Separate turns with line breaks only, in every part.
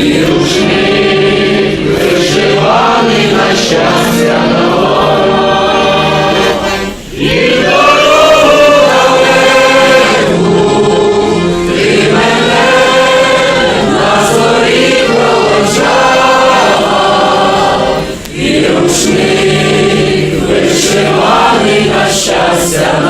і рушник вишиваний на щастя нового. Дорогу далеку мене на зорі на щастя.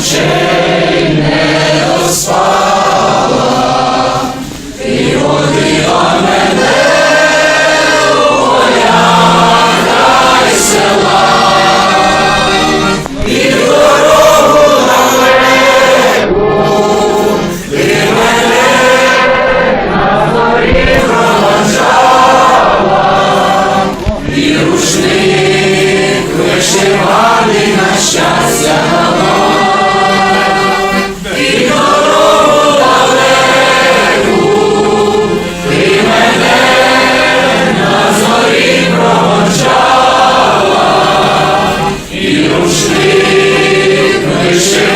очей не розпала, і водила мене у полях край села, і дорогу далеку, і мене на горі проводжала, і рушник вишиваний на щастя. Christian.